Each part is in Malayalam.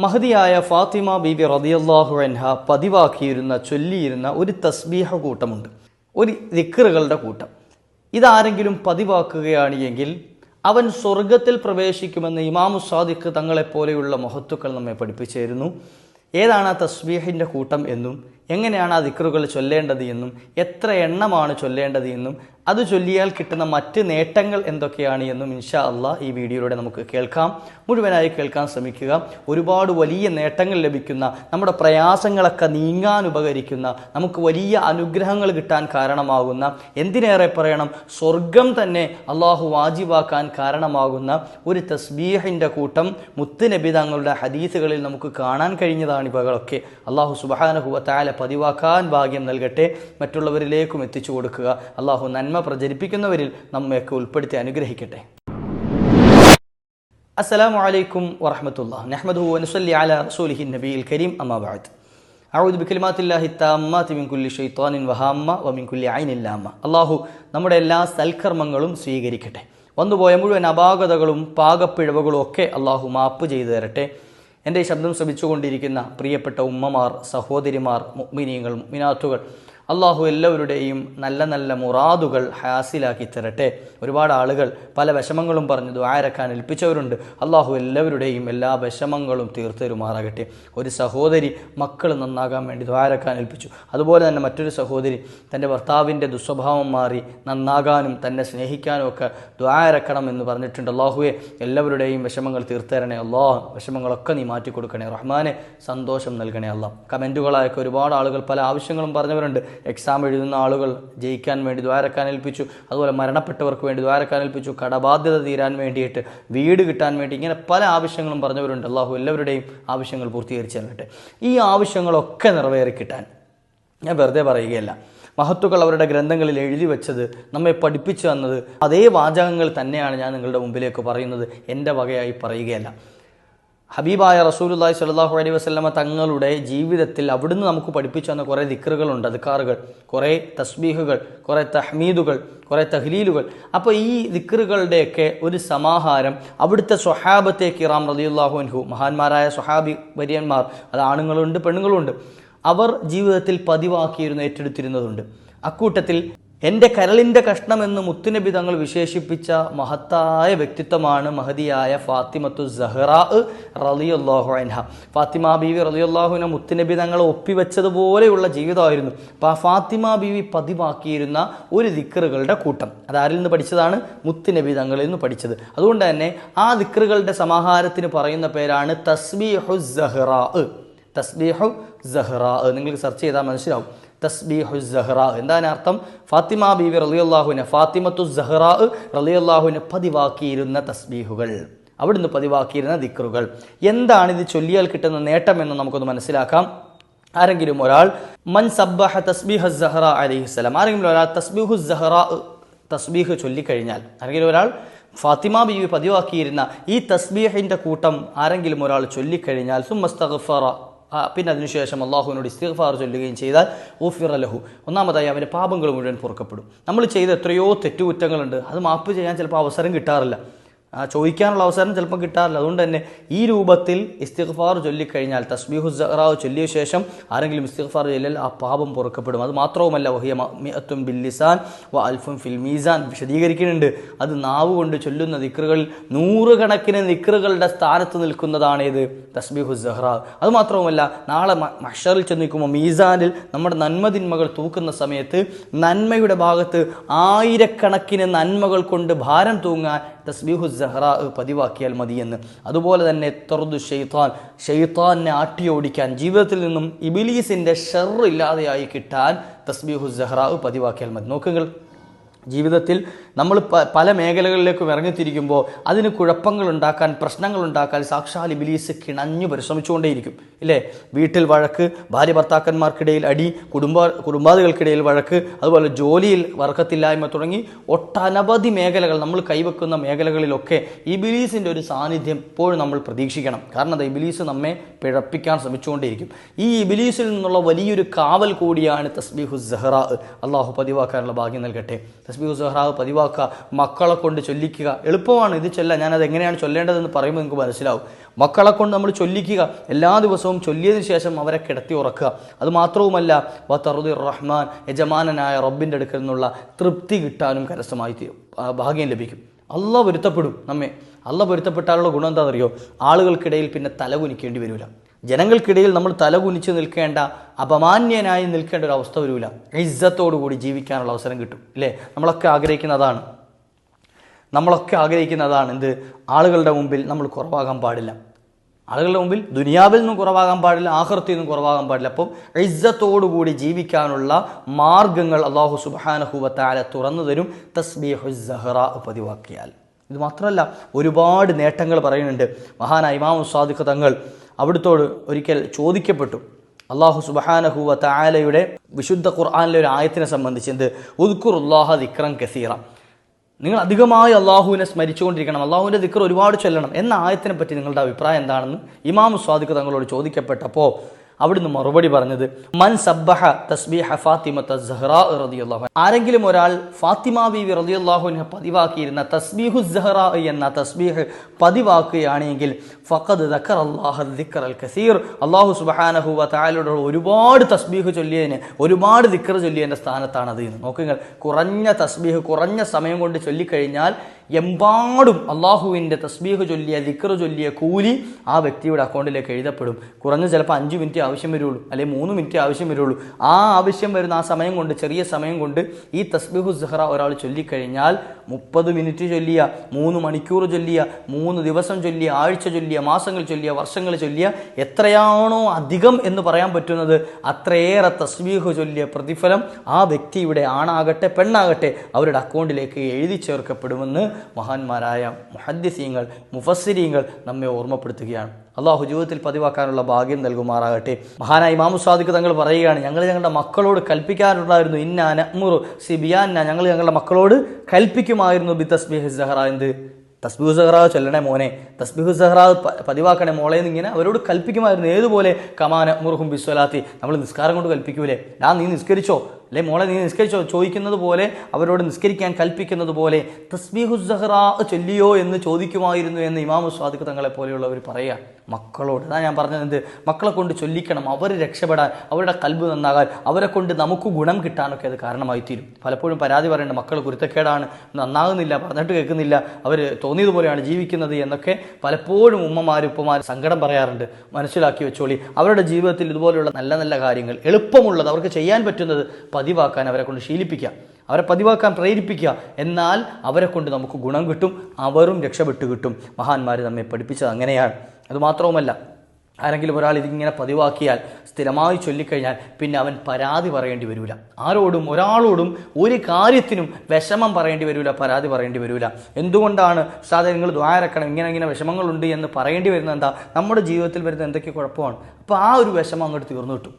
മഹതിയായ ഫാത്തിമ ബീബി റതിയല്ലാഹു അൻഹ പതിവാക്കിയിരുന്ന ചൊല്ലിയിരുന്ന ഒരു തസ്ബീഹ കൂട്ടമുണ്ട്. ഒരു ദിക്കറുകളുടെ കൂട്ടം. ഇതാരെങ്കിലും പതിവാക്കുകയാണ് എങ്കിൽ അവൻ സ്വർഗത്തിൽ പ്രവേശിക്കുമെന്ന് ഇമാമു സാദിഖ് തങ്ങളെപ്പോലെയുള്ള മഹത്തുക്കൾ നമ്മെ പഠിപ്പിച്ചിരുന്നു. ഏതാണ് ആ തസ്ബീഹിന്റെ കൂട്ടം എന്നും എങ്ങനെയാണ് ആ ദിക്റുകൾ ചൊല്ലേണ്ടത് എന്നും എത്ര എണ്ണമാണ് ചൊല്ലേണ്ടത് എന്നും അത് ചൊല്ലിയാൽ കിട്ടുന്ന മറ്റ് നേട്ടങ്ങൾ എന്തൊക്കെയാണ് എന്നും ഇൻഷാ അള്ളാ ഈ വീഡിയോയിലൂടെ നമുക്ക് കേൾക്കാം. മുഴുവനായി കേൾക്കാൻ ശ്രമിക്കുക. ഒരുപാട് വലിയ നേട്ടങ്ങൾ ലഭിക്കുന്ന നമ്മുടെ പ്രയാസങ്ങളൊക്കെ നീങ്ങാൻ ഉപകരിക്കുന്ന നമുക്ക് വലിയ അനുഗ്രഹങ്ങൾ കിട്ടാൻ കാരണമാകുന്ന എന്തിനേറെ പറയണം സ്വർഗം തന്നെ അള്ളാഹു വാജിബാക്കാൻ കാരണമാകുന്ന ഒരു തസ്ബീഹിന്റെ കൂട്ടം മുത്തുനബി തങ്ങളുടെ ഹദീസുകളിൽ നമുക്ക് കാണാൻ കഴിഞ്ഞതാണ് ഇവകളൊക്കെ. അള്ളാഹു സുബാനഹുവത്തായ പതിവാക്കാൻ ഭാഗ്യം നൽകട്ടെ. മറ്റുള്ളവരിലേക്കും എത്തിച്ചു കൊടുക്കുക. അള്ളാഹു നന്മ പ്രചരിപ്പിക്കുന്നവരിൽ നമ്മയൊക്കെ ഉൾപ്പെടുത്തി അനുഗ്രഹിക്കട്ടെ. അസ്സലാമു അലൈക്കും വറഹമത്തുള്ള നെഹ്മദ് വനുസല്ലി അല റസൂലിഹി നബിയിൽ കരീം. അമ്മാബാദ് ബഅദ്. അഊദു ബികലിമാത്തില്ലാഹി താമ്മാതി മിൻ കുല്ലി ഷൈത്വാനിൻ വഹാമ്മ വ മിൻ കുല്ലി ഐനിൻ ലാമ്മ. അള്ളാഹു നമ്മുടെ എല്ലാ സൽക്കർമ്മങ്ങളും സ്വീകരിക്കട്ടെ. വന്നുപോയ മുഴുവൻ അപാകതകളും പാകപ്പിഴവുകളും ഒക്കെ അള്ളാഹു മാപ്പ് ചെയ്തു തരട്ടെ. എന്റെ ശബ്ദം ശ്രമിച്ചുകൊണ്ടിരിക്കുന്ന പ്രിയപ്പെട്ട ഉമ്മമാർ സഹോദരിമാർ മുഗ്മിനീങ്ങൾ മുഗ്മിനാത്തുകൾ അള്ളാഹു എല്ലാവരുടെയും നല്ല നല്ല മുറാദുകൾ ഹാസിലാക്കി തരട്ടെ. ഒരുപാട് ആളുകൾ പല വിഷമങ്ങളും പറഞ്ഞു ദ്വാരക്കാൻ ഏൽപ്പിച്ചവരുണ്ട്. അള്ളാഹു എല്ലാവരുടെയും എല്ലാ വിഷമങ്ങളും തീർത്തരുമാറാകട്ടെ ഒരു സഹോദരി മക്കൾ നന്നാകാൻ വേണ്ടി ദ്വാരക്കാൻ ഏൽപ്പിച്ചു. അതുപോലെ തന്നെ മറ്റൊരു സഹോദരി തന്റെ ഭർത്താവിന്റെ ദുസ്വഭാവം മാറി നന്നാകാനും തന്നെ സ്നേഹിക്കാനും ഒക്കെ ദ്വാരക്കണം എന്ന് പറഞ്ഞിട്ടുണ്ട്. അള്ളാഹുവെ എല്ലാവരുടെയും വിഷമങ്ങൾ തീർത്തരണേ അള്ളാഹ് വിഷമങ്ങളൊക്കെ നീ മാറ്റി കൊടുക്കണേ റഹ്മാനെ സന്തോഷം നൽകണേ അള്ളാഹ്. കമന്റുകളായൊക്കെ ഒരുപാട് ആളുകൾ പല ആവശ്യങ്ങളും പറഞ്ഞവരുണ്ട്. എക്സാം എഴുതുന്ന ആളുകൾ ജയിക്കാൻ വേണ്ടി ദ്വാരക്കാൻ ഏൽപ്പിച്ചു. അതുപോലെ മരണപ്പെട്ടവർക്ക് വേണ്ടി ദ്വാരക്കാൻ ഏൽപ്പിച്ചു. കടബാധ്യത തീരാൻ വേണ്ടിയിട്ട് വീട് കിട്ടാൻ വേണ്ടി ഇങ്ങനെ പല ആവശ്യങ്ങളും പറഞ്ഞവരുണ്ട്. അള്ളാഹു എല്ലാവരുടെയും ആവശ്യങ്ങൾ പൂർത്തീകരിച്ചു ഈ ആവശ്യങ്ങളൊക്കെ നിറവേറി കിട്ടാൻ ഞാൻ വെറുതെ പറയുകയല്ല. മഹത്തുക്കൾ അവരുടെ ഗ്രന്ഥങ്ങളിൽ എഴുതി വെച്ചത് നമ്മെ പഠിപ്പിച്ചു തന്നത് അതേ വാചകങ്ങൾ തന്നെയാണ് ഞാൻ നിങ്ങളുടെ മുമ്പിലേക്ക് പറയുന്നത്. എന്റെ വകയായി പറയുകയല്ല. ഹബീബായ റസൂലുല്ലാഹി സ്വല്ലല്ലാഹു അലൈഹി വസല്ലമ തങ്ങളുടെ ജീവിതത്തിൽ അവിടുന്ന് നമുക്ക് പഠിപ്പിച്ചു തന്ന കുറേ ദിക്റുകളുണ്ട് അദ്കാറുകൾ കുറേ തസ്ബീഹുകൾ കുറേ തഹ്മീദുകൾ കുറേ തഹ്ലീലുകൾ. അപ്പോൾ ഈ ദിക്റുകളുടെയൊക്കെ ഒരു സമാഹാരം അവിടുത്തെ സ്വഹാബത്തെ കിറാം റളിയല്ലാഹു അൻഹു മഹാന്മാരായ സ്വഹാബി വര്യന്മാർ അത് ആണുങ്ങളുണ്ട് പെണ്ണുങ്ങളുണ്ട് അവർ ജീവിതത്തിൽ പതിവാക്കിയിരുന്ന ഏറ്റെടുത്തിരുന്നതുണ്ട്. അക്കൂട്ടത്തിൽ എന്റെ കരളിന്റെ കഷ്ണമെന്ന് മുത്തുനബി തങ്ങൾ വിശേഷിപ്പിച്ച മഹത്തായ വ്യക്തിത്വമാണ് മഹതിയായ ഫാത്തിമത്തു സഹ്റാ റളിയല്ലാഹു അൻഹ. ഫാത്തിമ ബീവി റളിയല്ലാഹുവിനെ മുത്തുനബി തങ്ങൾ ഒപ്പിവെച്ചതുപോലെയുള്ള ജീവിതമായിരുന്നു. അപ്പോൾ ആ ഫാത്തിമ ബീവി പതിവാക്കിയിരുന്ന ഒരു ദിക്കറുകളുടെ കൂട്ടം. അതാരിൽ നിന്ന് പഠിച്ചതാണ്? മുത്തുനബി തങ്ങളിൽ നിന്ന് പഠിച്ചത്. അതുകൊണ്ട് തന്നെ ആ ദിക്കറുകളുടെ സമാഹാരത്തിന് പറയുന്ന പേരാണ് തസ്ബീഹു സഹ്റാ. തസ്ബീഹു സഹ്റാ. നിങ്ങൾക്ക് സെർച്ച് ചെയ്താൽ മനസ്സിലാവും. തസ്ബീഹു സഹ്റ എന്താണ് അർത്ഥം? ഫാത്തിമ ബീവി റലിയല്ലാഹുവിനെ ഫാത്തിമത്തു സഹ്റ റലിയല്ലാഹുവിനെ പതിവാക്കിയിരുന്ന തസ്ബീഹുകൾ. അവിടുന്ന് പതിവാക്കിയിരുന്ന ദിക്റുകൾ. എന്താണ് ഇത് ചൊല്ലിയാൽ കിട്ടുന്ന നേട്ടം എന്ന് നമുക്കൊന്ന് മനസ്സിലാക്കാം. ആരെങ്കിലും ഒരാൾ മൻ സബ്ബഹ തസ്ബീഹ സഹ്റ അലൈഹിസ്സലാം ആരെങ്കിലും ഒരാൾ തസ്ബീഹു സഹ്റ തസ്ബീഹ് ചൊല്ലിക്കഴിഞ്ഞാൽ ആരെങ്കിലും ഒരാൾ ഫാത്തിമ ബീവി പതിവാക്കിയിരുന്ന ഈ തസ്ബീഹിന്റെ കൂട്ടം ആരെങ്കിലും ഒരാൾ ചൊല്ലിക്കഴിഞ്ഞാൽ സുമസ്തഗ്ഫറ പിന്നെ അതിനുശേഷം അള്ളാഹുവിനോട് ഇസ്തിഗ്ഫാർ ചൊല്ലുകയും ചെയ്താൽ ഊഫിർ ലഹു. ഒന്നാമതായി അവന്റെ പാപങ്ങൾ മുഴുവൻ പൊറുക്കപ്പെടും. നമ്മൾ ചെയ്ത എത്രയോ തെറ്റുകുറ്റങ്ങളുണ്ട്. അത് മാപ്പ് ചെയ്യാൻ ചിലപ്പോൾ അവസരം കിട്ടാറില്ല. ചോദിക്കാനുള്ള അവസരം ചിലപ്പോൾ കിട്ടാറില്ല. അതുകൊണ്ട് തന്നെ ഈ രൂപത്തിൽ ഇസ്തിഗ്ഫാർ ചൊല്ലിക്കഴിഞ്ഞാൽ തസ്ബീഹു സഹറാവ് ചൊല്ലിയ ശേഷം ആരെങ്കിലും ഇസ്തിഗ്ഫാർ ചൊല്ലിയാൽ ആ പാപം പുറക്കപ്പെടും. അത് മാത്രവുമല്ല വഹിയ മിഅത്തും ബില്ലിസാൻ വ അൽഫും ഫിൽ മീസാൻ വിശദീകരിക്കുന്നുണ്ട്. അത് നാവ് കൊണ്ട് ചൊല്ലുന്ന ദിക്റുകളിൽ നൂറുകണക്കിന് ദിക്റുകളുടെ സ്ഥാനത്ത് നിൽക്കുന്നതാണ് ഇത് തസ്ബീഹു സഹ്റാവ്. അത് മാത്രവുമല്ല നാളെ മഷറിൽ ചെന്ന് നിൽക്കുമ്പോൾ മീസാനിൽ നമ്മുടെ നന്മതിന്മകൾ തൂക്കുന്ന സമയത്ത് നന്മയുടെ ഭാഗത്ത് ആയിരക്കണക്കിന് നന്മകൾ കൊണ്ട് ഭാരം തൂങ്ങാൻ തസ്ബീഹു സഹ്റാ പതിവാക്കിയാൽ മതിയെന്ന്. അതുപോലെ തന്നെ തൊറുദു ഷെയ്ത്താൻ ഷെയ്ത്താനെ ആട്ടിയോടിക്കാൻ ജീവിതത്തിൽ നിന്നും ഇബിലീസിന്റെ ഷെറില്ലാതെയായി കിട്ടാൻ തസ്ബീഹു സഹ്റാ പതിവാക്കിയാൽ മതി. നോക്കുങ്ങൾ ജീവിതത്തിൽ നമ്മൾ പല മേഖലകളിലേക്കും ഇറങ്ങിത്തിരിക്കുമ്പോൾ അതിന് കുഴപ്പങ്ങൾ ഉണ്ടാക്കാൻ പ്രശ്നങ്ങൾ ഉണ്ടാക്കാൻ സാക്ഷാൽ ഇബിലീസ് കിണഞ്ഞു പരിശ്രമിച്ചുകൊണ്ടേയിരിക്കും. ഇല്ലേ? വീട്ടിൽ വഴക്ക് ഭാര്യ ഭർത്താക്കന്മാർക്കിടയിൽ അടി കുടുംബ കുടുംബാദികൾക്കിടയിൽ വഴക്ക് അതുപോലെ ജോലിയിൽ വർക്കത്തില്ലായ്മ തുടങ്ങി ഒട്ടനവധി മേഖലകൾ നമ്മൾ കൈവെക്കുന്ന മേഖലകളിലൊക്കെ ഇബിലീസിന്റെ ഒരു സാന്നിധ്യം എപ്പോഴും നമ്മൾ പ്രതീക്ഷിക്കണം. കാരണം അത് ഇബിലീസ് നമ്മെ പിഴപ്പിക്കാൻ ശ്രമിച്ചുകൊണ്ടേയിരിക്കും. ഈ ഇബിലീസിൽ നിന്നുള്ള വലിയൊരു കാവൽ കൂടിയാണ് തസ്ബീഹു സഹ്റാ അള്ളാഹു പതിവാക്കാനുള്ള ഭാഗ്യം നൽകട്ടെ. തസ്ബീഹു സഹ്റാ പതിവാക്കുക പതിവാക്കുക മക്കളെ കൊണ്ട് ചൊല്ലിക്കുക. എളുപ്പമാണ് ഇത് ചൊല്ല ഞാനത് എങ്ങനെയാണ് ചൊല്ലേണ്ടതെന്ന് പറയുമ്പോൾ നിങ്ങൾക്ക് മനസ്സിലാവും. മക്കളെ കൊണ്ട് നമ്മൾ ചൊല്ലിക്കുക എല്ലാ ദിവസവും ചൊല്ലിയതിനു ശേഷം അവരെ കിടത്തി ഉറക്കുക. അത് മാത്രവുമല്ല വത്തറുദ്ദീർ റഹ്മാൻ യജമാനനായ റബ്ബിന്റെ അടുക്കൽ നിന്നുള്ള തൃപ്തി കിട്ടാനും കരസ്ഥമായി ഭാഗ്യം ലഭിക്കും. അല്ല പൊരുത്തപ്പെടും നമ്മെ. അല്ല പൊരുത്തപ്പെട്ടാലുള്ള ഗുണം എന്താണെന്നറിയോ? ആളുകൾക്കിടയിൽ പിന്നെ തലകുനിക്കേണ്ടി വരില്ല ജനങ്ങൾക്കിടയിൽ നമ്മൾ തലകുനിച്ച് നിൽക്കേണ്ട അപമാന്യനായി നിൽക്കേണ്ട ഒരു അവസ്ഥ വരില്ല ഇജ്ജത്തോടുകൂടി ജീവിക്കാനുള്ള അവസരം കിട്ടും ഇല്ലേ? നമ്മളൊക്കെ ആഗ്രഹിക്കുന്നതാണ്. നമ്മളൊക്കെ ആഗ്രഹിക്കുന്നതാണ് എന്ത്? ആളുകളുടെ മുമ്പിൽ നമ്മൾ കുറവാകാൻ പാടില്ല. ആളുകളുടെ മുമ്പിൽ ദുനിയാവിൽ നിന്നും കുറവാകാൻ പാടില്ല ആഹൃത്തിൽ നിന്നും കുറവാകാൻ പാടില്ല. അപ്പം ഇജ്ജത്തോടുകൂടി ജീവിക്കാനുള്ള മാർഗങ്ങൾ അള്ളാഹു സുബാനഹുവത്താല തുറന്നു തരും. തസ്ബീഹു പതിവാക്കിയാൽ ഇത് മാത്രമല്ല ഒരുപാട് നേട്ടങ്ങൾ പറയുന്നുണ്ട്. മഹാനായ ഇമാം സാദിഖ് തങ്ങൾ അവിടുത്തോട് ഒരിക്കൽ ചോദിക്കപ്പെട്ടു. അള്ളാഹു സുബഹാനഹുവ തായാലയുടെ വിശുദ്ധ ഖുർആാനിലെ ഒരു ആയത്തിനെ സംബന്ധിച്ച് എന്ത്? ഉദ്ഖുറുല്ലാഹ ദിക്രം കസീറ. നിങ്ങൾ അധികമായി അള്ളാഹുവിനെ സ്മരിച്ചുകൊണ്ടിരിക്കണം. അള്ളാഹുവിന്റെ ദിക്കർ ഒരുപാട് ചൊല്ലണം. എന്ന ആയത്തിനെ പറ്റി നിങ്ങളുടെ അഭിപ്രായം എന്താണെന്ന് ഇമാം സ്വാദിഖ് തങ്ങളോട് ചോദിക്കപ്പെട്ടപ്പോൾ അവിടുന്ന് മറുപടി പറഞ്ഞത് മൻ സബ്ബഹ തസ്ബീഹ ഫാത്തിമ സഹ്റാ റളിയല്ലാഹു ആരെങ്കിലും ഒരാൾ ഫാത്തിമ ബീവി റതിയുള്ളാഹുവിനെ പതിവാക്കിയിരുന്ന തസ്ബീഹു സഹ്റ എന്ന തസ്ബീഹ് പതിവാക്കുകയാണെങ്കിൽ ഫഖദ് ദക്കർ അള്ളാഹ് ദിക്കർ അൽ കസീർ അള്ളാഹു വ തആലയുടെ ഒരുപാട് തസ്ബീഹ് ചൊല്ലിയതിന് ഒരുപാട് ദിക്കർ ചൊല്ലിയതിന്റെ സ്ഥാനത്താണ് അത് എന്ന്. നോക്കുക കുറഞ്ഞ തസ്ബീഹ് കുറഞ്ഞ സമയം കൊണ്ട് ചൊല്ലിക്കഴിഞ്ഞാൽ എമ്പാടും അള്ളാഹുവിന്റെ തസ്ബീഹ് ചൊല്ലിയ ദിക്കർ ചൊല്ലിയ കൂലി ആ വ്യക്തിയുടെ അക്കൗണ്ടിലേക്ക് എഴുതപ്പെടും. കുറഞ്ഞ ചിലപ്പോൾ അഞ്ച് മിനിറ്റ് ആവശ്യം വരുള്ളൂ അല്ലെങ്കിൽ മൂന്ന് മിനിറ്റ് ആവശ്യം വരുള്ളൂ. ആ ആവശ്യം വരുന്ന ആ സമയം കൊണ്ട് ചെറിയ സമയം കൊണ്ട് ഈ തസ്ബീഹു സഹറ ഒരാൾ ചൊല്ലിക്കഴിഞ്ഞാൽ മുപ്പത് മിനിറ്റ് ചൊല്ലിയ മൂന്ന് മണിക്കൂർ ചൊല്ലിയ മൂന്ന് ദിവസം ചൊല്ലിയ ആഴ്ച ചൊല്ലിയ മാസങ്ങൾ ചൊല്ലിയ വർഷങ്ങൾ ചൊല്ലിയ എത്രയാണോ അധികം എന്ന് പറയാൻ പറ്റുന്നത് അത്രയേറെ തസ്ബീഹ് ചൊല്ലിയ പ്രതിഫലം ആ വ്യക്തിയുടെ ആണാകട്ടെ പെണ്ണാകട്ടെ അവരുടെ അക്കൗണ്ടിലേക്ക് എഴുതി ചേർക്കപ്പെടുമെന്ന് മഹാന്മാരായ മുഹദ്ദിസീങ്ങൾ മുഫസ്സിരീങ്ങൾ നമ്മെ ഓർമ്മപ്പെടുത്തുകയാണ്. അള്ളാഹു ജീവിതത്തിൽ പതിവാക്കാനുള്ള ഭാഗ്യം നൽകുമാറാകട്ടെ. മഹാനായി മാമു സാദിഖ് തങ്ങൾ പറയുകയാണ് ഞങ്ങൾ ഞങ്ങളുടെ മക്കളോട് കൽപ്പിക്കാറുണ്ടായിരുന്നു. ഇന്നാ നഅ്മുറു സിബിയാന്ന. ഞങ്ങൾ ഞങ്ങളുടെ മക്കളോട് കൽപ്പിക്കുമായിരുന്നു. ബി തസ്ബിഹ് സഹറ എന്ത്? തസ്ബിഹു സഹ്റാ ചൊല്ലണേ മോനെ. തസ്ബിഹു സഹ്റാ പ- പതിവാക്കണേ മോളെ എന്നിങ്ങനെ അവരോട് കൽപ്പിക്കുമായിരുന്നു. ഏതുപോലെ? കമാന മുറുഹും ബിസ്വലാത്തി നമ്മൾ നിസ്കാരം കൊണ്ട് കൽപ്പിക്കൂലേ? ഞാൻ നീ നിസ്കരിച്ചോ? അല്ലെ? മോളെ നീ നിസ്കരിച്ചോ? ചോദിക്കുന്നത് പോലെ അവരോട് നിസ്കരിക്കാൻ കൽപ്പിക്കുന്നത് പോലെ തസ്ബീഹു ചൊല്ലിയോ എന്ന് ചോദിക്കുമായിരുന്നു എന്ന് ഇമാമു സ്വാദിഖ് തങ്ങളെ പോലെയുള്ളവർ പറയുക മക്കളോട്. അതാ ഞാൻ പറഞ്ഞത് എന്ത്? മക്കളെ കൊണ്ട് ചൊല്ലിക്കണം. അവർ രക്ഷപ്പെടാൻ അവരുടെ കൽബ് നന്നാകാൻ അവരെ കൊണ്ട് നമുക്ക് ഗുണം കിട്ടാനൊക്കെ അത് കാരണമായി തീരും പലപ്പോഴും പരാതി പറയേണ്ട മക്കൾ കുരുത്തക്കേടാണ് നന്നാകുന്നില്ല പറഞ്ഞിട്ട് കേൾക്കുന്നില്ല അവർ തോന്നിയതുപോലെയാണ് ജീവിക്കുന്നത് എന്നൊക്കെ പലപ്പോഴും ഉമ്മമാർ ഉപ്പമാർ സങ്കടം പറയാറുണ്ട്. മനസ്സിലാക്കി വെച്ചോളി. അവരുടെ ജീവിതത്തിൽ ഇതുപോലെയുള്ള നല്ല നല്ല കാര്യങ്ങൾ എളുപ്പമുള്ളത് അവർക്ക് ചെയ്യാൻ പറ്റുന്നത് പതിവാക്കാൻ അവരെ കൊണ്ട് ശീലിപ്പിക്കുക. അവരെ പതിവാക്കാൻ പ്രേരിപ്പിക്കുക. എന്നാൽ അവരെ കൊണ്ട് നമുക്ക് ഗുണം കിട്ടും അവരും രക്ഷപ്പെട്ടു കിട്ടും. മഹാന്മാർ നമ്മെ പഠിപ്പിച്ചത് അങ്ങനെയാണ്. അതുമാത്രവുമല്ല ആരെങ്കിലും ഒരാൾ ഇതിങ്ങനെ പതിവാക്കിയാൽ സ്ഥിരമായി ചൊല്ലിക്കഴിഞ്ഞാൽ പിന്നെ അവൻ പരാതി പറയേണ്ടി വരില്ല ആരോടും ഒരാളോടും ഒരു കാര്യത്തിനും വിഷമം പറയേണ്ടി വരില്ല പരാതി പറയേണ്ടി വരില്ല എന്തുകൊണ്ടാണ് സാധാരണ നിങ്ങൾ ദ്വാരക്കണം ഇങ്ങനെ ഇങ്ങനെ വിഷമങ്ങളുണ്ട് എന്ന് പറയേണ്ടി വരുന്നത് എന്താ? നമ്മുടെ ജീവിതത്തിൽ വരുന്ന എന്തൊക്കെ കുഴപ്പമാണ്? അപ്പോൾ ആ ഒരു വിഷമം അങ്ങോട്ട് തീർന്നു കിട്ടും.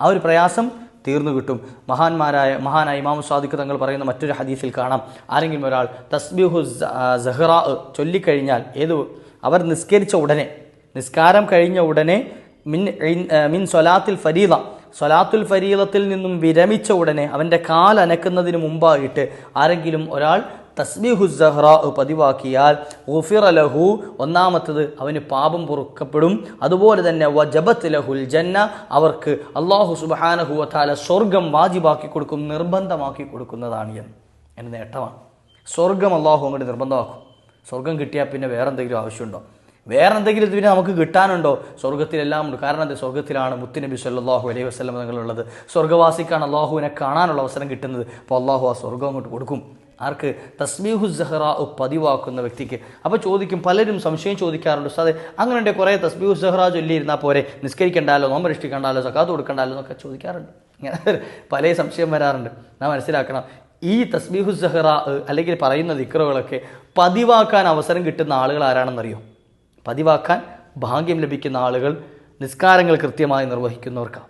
ആ ഒരു പ്രയാസം തീർന്നു കിട്ടും. മഹാന്മാരായ മഹാനായ ഇമാം സാദിഖ് തങ്ങൾ പറയുന്ന മറ്റൊരു ഹദീസിൽ കാണാം. ആരെങ്കിലും ഒരാൾ തസ്ബിഹു സഹ്റാ ചൊല്ലിക്കഴിഞ്ഞാൽ ഏത് അവർ നിസ്കരിച്ച ഉടനെ നിസ്കാരം കഴിഞ്ഞ ഉടനെ മിൻ മിൻ സൊലാത്തിൽ ഫരീദ സൊലാത്തുൽ ഫരീദത്തിൽ നിന്നും വിരമിച്ച ഉടനെ അവന്റെ കാൽ അനക്കുന്നതിന് മുമ്പായിട്ട് ആരെങ്കിലും ഒരാൾ തസ്ബീഹു സഹ്റ പതിവാക്കിയാൽ ഉഫിറ ലഹു ഒന്നാമത്തത് അവന് പാപം പൊറുക്കപ്പെടും. അതുപോലെ തന്നെ വജബത്ത് ലഹുൽ ജന്ന അവർക്ക് അള്ളാഹു സുബാനഹു വത്താല സ്വർഗം വാജിബാക്കി കൊടുക്കും നിർബന്ധമാക്കി കൊടുക്കുന്നതാണ് എന്ന്. എന്റെ നേട്ടമാണ്. സ്വർഗം അള്ളാഹു അങ്ങോട്ട് നിർബന്ധമാക്കും. സ്വർഗം കിട്ടിയാൽ പിന്നെ വേറെ എന്തെങ്കിലും ആവശ്യമുണ്ടോ? വേറെ എന്തെങ്കിലും ഇതിന് നമുക്ക് കിട്ടാനുണ്ടോ? സ്വർഗത്തിലെല്ലാം ഉണ്ട്. കാരണം എന്താ? സ്വർഗത്തിലാണ് മുത്തുനബി സല്ലാഹു അലൈഹി വസ്ലം തങ്ങളുള്ളത്. സ്വർഗവാസിക്കാണ് അള്ളാഹുവിനെ കാണാനുള്ള അവസരം കിട്ടുന്നത്. അപ്പോൾ അള്ളാഹു ആ സ്വർഗം അങ്ങോട്ട് കൊടുക്കും. ആർക്ക്? തസ്ബീഹു സഹറ പതിവാക്കുന്ന വ്യക്തിക്ക്. അപ്പോൾ ചോദിക്കും പലരും സംശയം ചോദിക്കാറുണ്ട് സാറേ അങ്ങനെ ഉണ്ട് കുറേ തസ്ബീഹു സഹറ ചൊല്ലിയിരുന്നാൽ പോരെ? നിസ്കരിക്കണ്ടല്ലോ നോമ്പരിഷ്ടിക്കണ്ടല്ലോ സക്കാത്ത് കൊടുക്കണ്ടല്ലോ എന്നൊക്കെ ചോദിക്കാറുണ്ട്. ഇങ്ങനെ പല സംശയം വരാറുണ്ട്. നാം മനസ്സിലാക്കണം ഈ തസ്ബീഹു സഹറ അല്ലെങ്കിൽ പറയുന്ന ദിക്റുകളൊക്കെ പതിവാക്കാൻ അവസരം കിട്ടുന്ന ആളുകൾ ആരാണെന്നറിയോ? പതിവാക്കാൻ ഭാഗ്യം ലഭിക്കുന്ന ആളുകൾ നിസ്കാരങ്ങൾ കൃത്യമായി നിർവഹിക്കുന്നവർക്കാണ്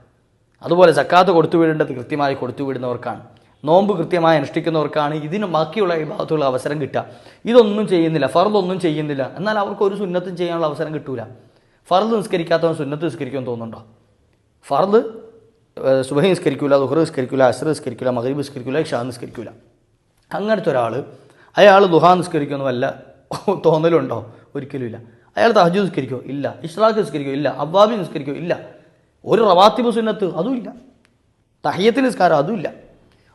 അതുപോലെ സക്കാത്ത് കൊടുത്തുവിടേണ്ടത് കൃത്യമായി കൊടുത്തുവിടുന്നവർക്കാണ് നോമ്പ് കൃത്യമായി അനുഷ്ഠിക്കുന്നവർക്കാണ് ഇതിന് ബാക്കിയുള്ള വിഭാഗത്തുള്ള അവസരം കിട്ടുക. ഇതൊന്നും ചെയ്യുന്നില്ല ഫർദൊന്നും ചെയ്യുന്നില്ല. എന്നാൽ അവർക്ക് ഒരു സുന്നത്തും ചെയ്യാനുള്ള അവസരം കിട്ടൂല. ഫർദ് നിസ്കരിക്കാത്തവൻ സുന്നത്ത് നിസ്കരിക്കുമെന്ന് തോന്നുന്നുണ്ടോ? ഫർദ് സുബഹി നിസ്കരിക്കൂല ദുഹർ നിസ്കരിക്കൂല അസർ നിസ്കരിക്കൂല മഗ്രിബ് നിസ്കരിക്കൂല ഇഷാ നിസ്കരിക്കൂല. അങ്ങനത്തെ ഒരാൾ അയാൾ ദുഹാ നിസ്കരിക്കുമെന്ന് വല്ല തോന്നലുണ്ടോ? ഒരിക്കലുമില്ല. അയാൾ തഹജു നിസ്കരിക്കോ? ഇല്ല. ഇഷ്റാഖ് നിസ്കരിക്കോ? ഇല്ല. അബ്ബാബി നിസ്കരിക്കോ? ഇല്ല. ഒരു റവാത്തിബ് സുന്നത്ത് അതും ഇല്ല. തഹിയത്ത് നിസ്കാരം അതുമില്ല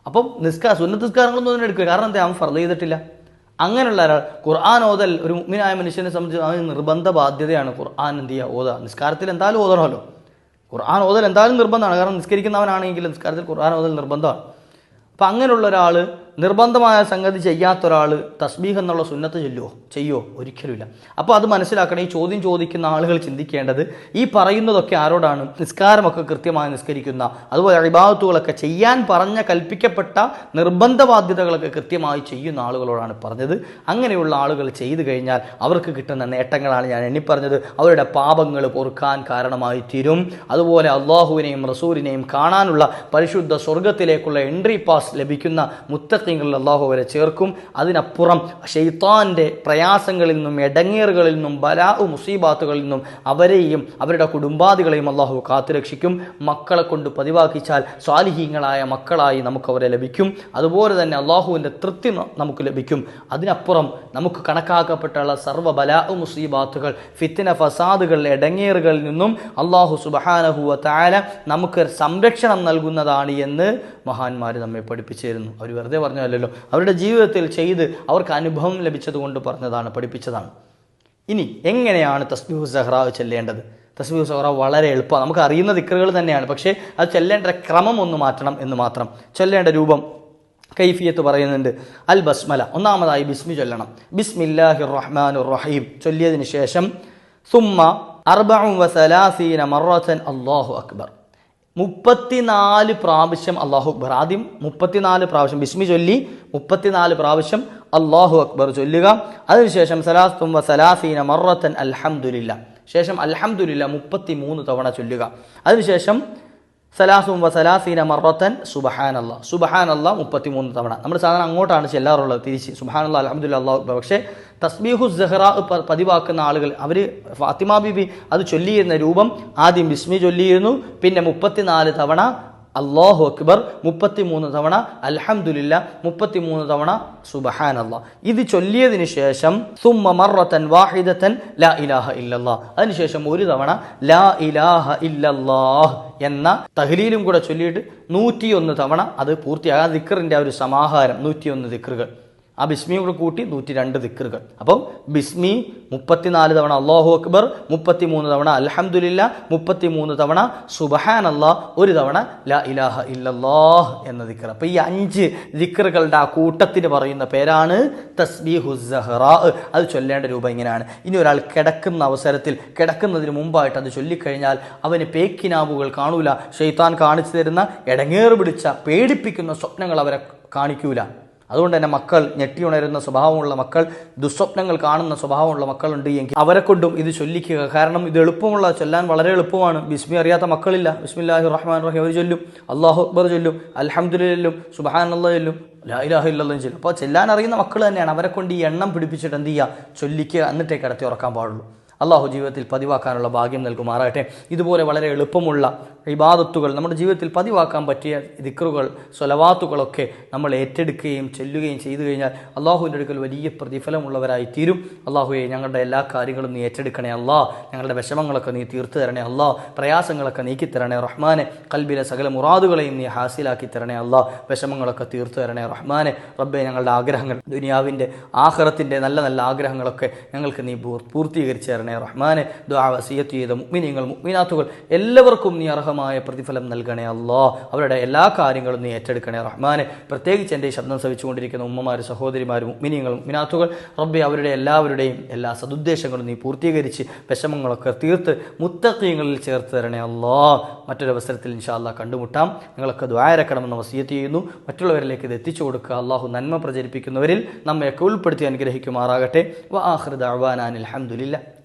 അപ്പം നിസ്കാര സുന്നത്ത് നിസ്കാരങ്ങളൊന്നും തന്നെ എടുക്കുക കാരണം എന്താ? അവൻ ഫർദ് ചെയ്തിട്ടില്ല. അങ്ങനെയുള്ള ഒരാൾ ഖുർആൻ ഓതൽ ഒരു മുഗ്മിനായ മനുഷ്യനെ സംബന്ധിച്ച് അവന് നിർബന്ധ ബാധ്യതയാണ് ഖുർആൻ എന്ത് ചെയ്യുക ഓത. നിസ്കാരത്തിൽ എന്തായാലും ഓതണമല്ലോ. ഖുർആൻ ഓതൽ എന്തായാലും നിർബന്ധമാണ്. കാരണം നിസ്കരിക്കുന്നവനാണെങ്കിൽ നിസ്കാരത്തിൽ ഖുർആൻ ഓതൽ നിർബന്ധമാണ്. അപ്പം അങ്ങനെയുള്ള ഒരാൾ നിർബന്ധമായ സംഗതി ചെയ്യാത്ത ഒരാൾ തസ്ബീഹ് എന്നുള്ള സുന്നത്ത് ചൊല്ലുമോ ചെയ്യുമോ ഒരിക്കലുമില്ല. അപ്പോൾ അത് മനസ്സിലാക്കണം. ഈ ചോദ്യം ചോദിക്കുന്ന ആളുകൾ ചിന്തിക്കേണ്ടത് ഈ പറയുന്നതൊക്കെ ആരോടാണ്? നിസ്കാരമൊക്കെ കൃത്യമായി നിസ്കരിക്കുന്ന അതുപോലെ അഭിഭാവത്തുകളൊക്കെ ചെയ്യാൻ പറഞ്ഞ കൽപ്പിക്കപ്പെട്ട നിർബന്ധ ബാധ്യതകളൊക്കെ കൃത്യമായി ചെയ്യുന്ന ആളുകളോടാണ് പറഞ്ഞത്. അങ്ങനെയുള്ള ആളുകൾ ചെയ്തു കഴിഞ്ഞാൽ അവർക്ക് കിട്ടുന്ന നേട്ടങ്ങളാണ് ഞാൻ എണ്ണി എണ്ണിപ്പറഞ്ഞത്. അവരുടെ പാപങ്ങൾ പൊറുക്കാൻ കാരണമായി തീരും. അതുപോലെ അള്ളാഹുവിനെയും റസൂലിനെയും കാണാനുള്ള പരിശുദ്ധ സ്വർഗത്തിലേക്കുള്ള എൻട്രി പാസ് ലഭിക്കുന്ന മുത്തക്കിങ്ങളിൽ അള്ളാഹു അവരെ ചേർക്കും. അതിനപ്പുറം ഷെയ്ത്താന്റെ പ്രയാസങ്ങളിൽ നിന്നും എടങ്ങേറുകളിൽ നിന്നും ബലാഹു മുസീബാത്തുകളിൽ നിന്നും അവരെയും അവരുടെ കുടുംബാദികളെയും അള്ളാഹു കാത്തുരക്ഷിക്കും. മക്കളെ കൊണ്ട് പതിവാക്കിച്ചാൽ സ്വാലിഹീങ്ങളായ മക്കളായി നമുക്കവരെ ലഭിക്കും. അതുപോലെ തന്നെ അള്ളാഹുവിന്റെ തൃപ്തി നമുക്ക് ലഭിക്കും. അതിനപ്പുറം നമുക്ക് കണക്കാക്കപ്പെട്ടുള്ള സർവ ബലാഹു മുസീബാത്തുകൾ ഫിത്തിന ഫസാദുകൾ എടങ്ങേറുകളിൽ നിന്നും അള്ളാഹു സുബഹാനഹുവ താല നമുക്ക് സംരക്ഷണം നൽകുന്നതാണ് എന്ന് മഹാന്മാർ നമ്മെ പഠിപ്പിച്ചിരുന്നു. അവർ വെറുതെ പറഞ്ഞതല്ലല്ലോ. അവരുടെ ജീവിതത്തിൽ ചെയ്ത് അവർക്ക് അനുഭവം ലഭിച്ചതുകൊണ്ട് പറഞ്ഞതാണ് പഠിപ്പിച്ചതാണ്. ഇനി എങ്ങനെയാണ് തസ്ബീഹു സഹ്റാവ് ചെല്ലേണ്ടത്? തസ്ബീഹു സഹ്റ വളരെ എളുപ്പമാണ്. നമുക്ക് അറിയുന്ന ദിക്കറുകൾ തന്നെയാണ്. പക്ഷേ അത് ചെല്ലേണ്ട ക്രമം ഒന്ന് മാറ്റണം എന്ന് മാത്രം. ചൊല്ലേണ്ട രൂപം കൈഫിയത്ത് പറയുന്നുണ്ട്. അൽ ബസ്മല ഒന്നാമതായി ബിസ്മി ചൊല്ലണം. ബിസ്മില്ലാഹി റഹ്മാൻ റഹീം ചൊല്ലിയതിന് ശേഷം സുമ്മ അർബഉം വസലാസീന മറത്തൻ അള്ളാഹു അക്ബർ. മുപ്പത്തിനാല് പ്രാവശ്യം അള്ളാഹു അക്ബർ. ആദ്യം മുപ്പത്തിനാല് പ്രാവശ്യം. ബിസ്മി ചൊല്ലി മുപ്പത്തിനാല് പ്രാവശ്യം അള്ളാഹു അക്ബർ ചൊല്ലുക. അതിനുശേഷം സലാസ്തും സലാസീന മറത്തൻ അൽഹംദുലില്ല. ശേഷം അൽഹംദുലില്ല മുപ്പത്തി മൂന്ന് തവണ ചൊല്ലുക. അതിനുശേഷം സലാസും വസലാസീന സലാസീന മറത്തൻ സുബഹാൻ അല്ല സുബഹാൻ അല്ല മുപ്പത്തി മൂന്ന് തവണ. നമ്മൾ സാധാരണ അങ്ങോട്ടാണ് ചെല്ലാറുള്ളത് തിരിച്ച്. സുബഹാൻ അല്ല അലഹമുല്ല അള്ളാഹു പക്ഷേ തസ്ബീഹു സെഹ്റ പതിവാക്കുന്ന ആളുകൾ അവർ ഫാത്തിമ ബിബി അത് ചൊല്ലിയിരുന്ന രൂപം ആദ്യം ബിസ്മി ചൊല്ലിയിരുന്നു പിന്നെ മുപ്പത്തിനാല് തവണ അള്ളാഹു അക്ബർ മുപ്പത്തിമൂന്ന് തവണ അൽഹംദുലില്ല മുപ്പത്തിമൂന്ന് തവണ സുബഹാൻ അള്ളാഹ് ഇത് ചൊല്ലിയതിന് ശേഷം സുമ്മ മറത്തൻ വാഹിദത്തൻ ലാ ഇലാഹ ഇല്ലല്ലാ. അതിനുശേഷം ഒരു തവണ ലാ ഇലാഹ ഇല്ലല്ലാഹ് എന്ന തഹ്ലീലും കൂടെ ചൊല്ലിയിട്ട് നൂറ്റിയൊന്ന് തവണ അത് പൂർത്തിയാകാം ദിക്കറിന്റെ ആ ഒരു സമാഹാരം നൂറ്റിയൊന്ന് ദിക്കറുകൾ ആ ബിസ്മിയും കൂടെ കൂട്ടി നൂറ്റി രണ്ട് ദിക്കറുകൾ അപ്പം ബിസ്മി മുപ്പത്തിനാല് തവണ അള്ളാഹു അക്ബർ മുപ്പത്തി മൂന്ന് തവണ അലഹമുല്ല മുപ്പത്തി മൂന്ന് തവണ സുബഹാൻ അല്ലാ ഒരു തവണ ല ഇലാഹ ഇല്ലല്ലാഹ് എന്ന ദിക്കർ അപ്പം ഈ അഞ്ച് ദിക്കറുകളുടെ ആ കൂട്ടത്തിന് പറയുന്ന പേരാണ് തസ്ബീഹു സഹ്റാ. അത് ചൊല്ലേണ്ട രൂപം ഇങ്ങനെയാണ്. ഇനി ഒരാൾ കിടക്കുന്ന അവസരത്തിൽ കിടക്കുന്നതിന് മുമ്പായിട്ട് അത് ചൊല്ലിക്കഴിഞ്ഞാൽ അവന് പേക്കിനാവുകൾ കാണൂല. ഷെയ്ത്താൻ കാണിച്ചു തരുന്ന ഇടങ്ങേറ് പിടിച്ച പേടിപ്പിക്കുന്ന സ്വപ്നങ്ങൾ അവരെ കാണിക്കൂല. അതുകൊണ്ട് തന്നെ മക്കൾ ഞെട്ടിയുണരുന്ന സ്വഭാവമുള്ള മക്കൾ ദുസ്വപ്നങ്ങൾ കാണുന്ന സ്വഭാവമുള്ള മക്കളുണ്ട് എങ്കിൽ അവരെ കൊണ്ടും ഇത് ചൊല്ലിക്കുക. കാരണം ഇത് എളുപ്പമുള്ള ചൊല്ലാൻ വളരെ എളുപ്പമാണ്. ബിസ്മി അറിയാത്ത മക്കളില്ല. ബിസ്മില്ലാഹി റഹ്മാൻ റഹീം. അവർ ചൊല്ലും. അള്ളാഹു അക്ബർ ചൊല്ലും. അലഹമുല്ലും സുബാൻ അല്ലാ ചൊല്ലും. ലാ ഇലാഹ ഇല്ലല്ലാഹ് ചൊല്ലും. അപ്പോൾ ചെല്ലാൻ അറിയുന്ന മക്കൾ തന്നെയാണ്. അവരെ കൊണ്ട് ഈ എണ്ണം പിടിപ്പിച്ചിട്ട് എന്ത് ചെയ്യുക? ചൊല്ലിക്കുക. എന്നിട്ടേ കിടത്തി ഉറക്കാൻ പാടുള്ളൂ. അള്ളാഹു ജീവിതത്തിൽ പതിവാക്കാനുള്ള ഭാഗ്യം നൽകുമാറാകട്ടെ. ഇതുപോലെ വളരെ എളുപ്പമുള്ള ഇബാദത്തുകൾ നമ്മുടെ ജീവിതത്തിൽ പതിവാക്കാൻ പറ്റിയ ദിക്റുകൾ സ്വലവാത്തുകളൊക്കെ നമ്മൾ ഏറ്റെടുക്കുകയും ചെല്ലുകയും ചെയ്തു കഴിഞ്ഞാൽ അള്ളാഹുവിന്റെ അടുക്കൽ വലിയ പ്രതിഫലമുള്ളവരായി തീരും അള്ളാഹുയെ ഞങ്ങളുടെ എല്ലാ കാര്യങ്ങളും നീ ഏറ്റെടുക്കണേ അല്ലാ. ഞങ്ങളുടെ വിഷമങ്ങളൊക്കെ നീ തീർത്തു തരണേ അല്ലാ. പ്രയാസങ്ങളൊക്കെ നീക്കി തരണേ റഹ്മാനെ. കൽബിലെ സകല മുറാദുകളെയും നീ ഹാസിലാക്കി തരണേ അല്ലാ. വിഷമങ്ങളൊക്കെ തീർത്തു തരണേ റഹ്മാനെ. റബ്ബെ ഞങ്ങളുടെ ആഗ്രഹങ്ങൾ ദുനിയാവിന്റെ ആഹ്റത്തിന്റെ നല്ല നല്ല ആഗ്രഹങ്ങളൊക്കെ ഞങ്ങൾക്ക് നീ പൂർ- പൂർത്തീകരിച്ചു തരണേ റഹ്മാനെ ദുആ വസിയത്ത് ചെയ്ത മുഅ്മിനീങ്ങൾ മുഅ്മിനാത്തുകൾ എല്ലാവർക്കും നീ അർഹമായ പ്രതിഫലം നൽകണേ അല്ലാ അവരുടെ എല്ലാ കാര്യങ്ങളും നീ ഏറ്റെടുക്കണേ റഹ്മാനെ. പ്രത്യേകിച്ച് എന്റെ ശബ്ദം ശ്രവിച്ചുകൊണ്ടിരിക്കുന്ന ഉമ്മമാർ സഹോദരിമാർ മുഅ്മിനീങ്ങൾ മുഅ്മിനാത്തുകൾ റബ്ബെ അവരുടെ എല്ലാവരുടെയും എല്ലാ സദുദ്ദേശങ്ങളും നീ പൂർത്തീകരിച്ച് വിഷമങ്ങളൊക്കെ തീർത്ത് മുത്തക്കീങ്ങളിൽ ചേർത്ത് തരണേ അല്ലാ മറ്റൊരു അവസരത്തിൽ ഇൻഷാല്ലാ കണ്ടുമുട്ടാം. നിങ്ങളൊക്കെ ദ്വാരക്കണമെന്ന് വസിയത്ത് ചെയ്യുന്നു. മറ്റുള്ളവരിലേക്ക് ഇത് എത്തിച്ചു കൊടുക്കുക. അള്ളാഹു നന്മ പ്രചരിപ്പിക്കുന്നവരിൽ നമ്മയൊക്കെ ഉൾപ്പെടുത്തി അനുഗ്രഹിക്കുമാറാകട്ടെ. വ ആഹൃദ അവാനാൻ അലഹമുല്ല